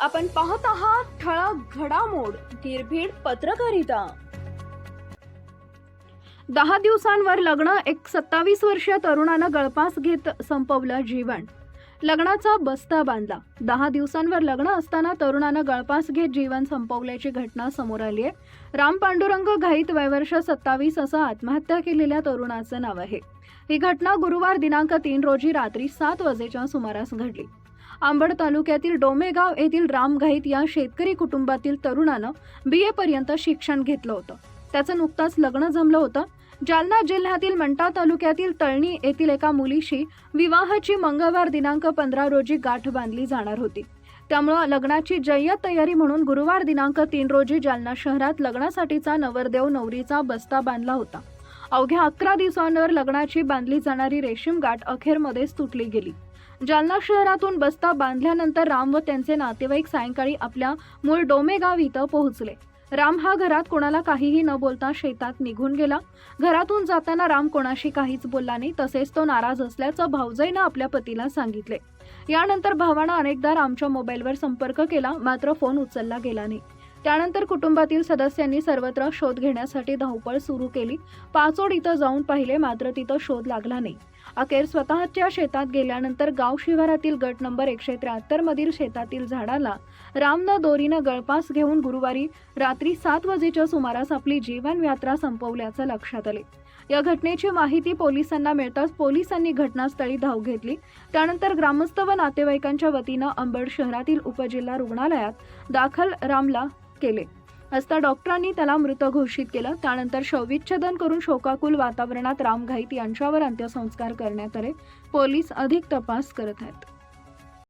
आपण पाहत आहात ठळक घडामोड निर्भीड पत्रकारिता. दहा दिवसांवर लग्न एक सत्तावीस वर्षीय तरुणानं गळपास घेत संपवलं जीवन. लग्नाचा बस्ता बांधला. दहा दिवसांवर लग्न असताना तरुणानं गळपास घेत जीवन संपवल्याची घटना समोर आली आहे. राम पांडुरंग घाईत वयवर्ष सत्तावीस असं आत्महत्या केलेल्या तरुणाचं नाव आहे. ही घटना गुरुवार दिनांक तीन रोजी रात्री सात वाजेच्या सुमारास घडली. अंबड तालुक्यातील डोमेगाव येथील रामघाईत या शेतकरी कुटुंबातील तरुणानं बी ए पर्यंत शिक्षण घेतलं होतं. त्याचं नुकताच लग्न जमलं होतं. जालना जिल्ह्यातील मंटा तालुक्यातील तळणी येथील एका मुलीशी विवाहाची मंगळवार दिनांक पंधरा रोजी गाठ बांधली जाणार होती. त्यामुळं लग्नाची जय्यत तयारी म्हणून गुरुवार दिनांक तीन रोजी जालना शहरात लग्नासाठीचा नवरदेव नवरीचा बस्ता बांधला होता. अवघ्या अकरा दिवसांवर लग्नाची बांधली जाणारी रेशीम गाठ अखेरमध्येच तुटली गेली. जालना शहरातून बस्ता बांधल्यानंतर राम व त्यांचे नातेवाईक सायंकाळी आपल्या मूळ डोमेगाव इथं पोहोचले. राम हा घरात कोणाला काहीही न बोलता शेतात निघून गेला. घरातून जाताना राम कोणाशी काहीच बोलला नाही तसेच तो नाराज असल्याचं भाऊजाईनं आपल्या पतीला सांगितले. यानंतर भावानं अनेकदा रामच्या मोबाईलवर संपर्क केला मात्र फोन उचलला गेला नाही. त्यानंतर कुटुंबातील सदस्यांनी सर्वत्र शोध घेण्यासाठी धावपळ सुरू केली. पाचोड इथं जाऊन पाहिले मात्र तिथं शोध लागला नाही. अखेर स्वतःच्या शेतात गेल्यानंतर गाव शिवारातील गट नंबर एकशे त्र्याहत्तर मधील शेतातील झाडाला रामनं दोरीनं गळपास घेऊन गुरुवारी रात्री सात वाजेच्या सुमारास आपली जीवन यात्रा संपवल्याचं लक्षात आले. या घटनेची माहिती पोलिसांना मिळताच पोलिसांनी घटनास्थळी धाव घेतली. त्यानंतर ग्रामस्थ व नातेवाईकांच्या वतीनं अंबड शहरातील उपजिल्हा रुग्णालयात दाखल रामला केले. असता डॉक्टरांनी त्याला मृत घोषित केलं. त्यानंतर शवविच्छेदन करून शोकाकुल वातावरणात राम घाईत यांच्यावर अंत्यसंस्कार करण्यात आले. पोलीस अधिक तपास करत आहेत.